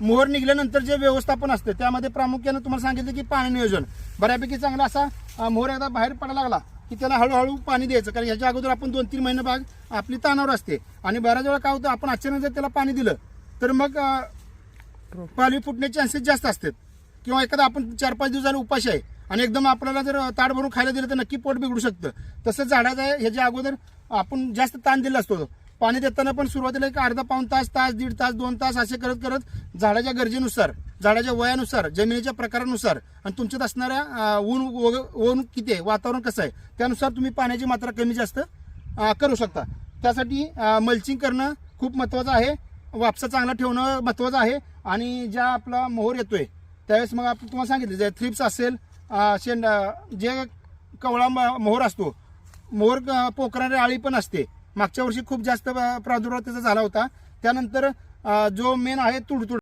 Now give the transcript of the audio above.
मोहर निघाल्यानंतर जे व्यवस्थापन असते त्यामध्ये प्रामुख्यानं तुम्हाला सांगितलं की पाणी नियोजन. बऱ्यापैकी चांगला असा मोहर एकदा बाहेर पडायला लागला की त्याला हळूहळू पाणी द्यायचं. कारण याच्या अगोदर आपण दोन तीन महिने बाग आपली तानावर असते. आणि बऱ्याच वेळा काय होतं आपण अचानक जर त्याला पाणी दिलं तर मग अं, पालवी फुटण्याचे चान्सेस जास्त असतात. किंवा एखादा आपण चार पाच दिवस झाले उपाशी आहे आणि एकदम आपल्याला जर ताट भरून खायला दिलं तर नक्की पोट बिघडू शकतं. तसं झाडाचं आहे ह्याच्या अगोदर आपण जास्त ताण दिला असतो. पाणी देताना पण सुरुवातीला एक अर्धा पाऊन तास तास दीड तास दोन तास असे करत करत झाडाच्या गरजेनुसार झाडाच्या वयानुसार जमिनीच्या प्रकारानुसार आणि तुमच्यात असणाऱ्या ऊन ऊन किती आहे वातावरण कसं आहे त्यानुसार तुम्ही पाण्याची मात्रा कमी जास्त करू शकता. त्यासाठी मल्चिंग करणं खूप महत्त्वाचं आहे. वापसा चांगला ठेवणं महत्त्वाचं आहे. आणि ज्या आपला मोहर येतोय त्यावेळेस मग आपण तुम्हाला सांगितलं जे थ्रिप्स असेल शेंड जे कवळा म- मोहर असतो मोहर पोखरणारी आळी पण असते. मागच्या वर्षी खूप जास्त प्रादुर्भाव त्याचा झाला होता. त्यानंतर जो मेन आहे तुडतुड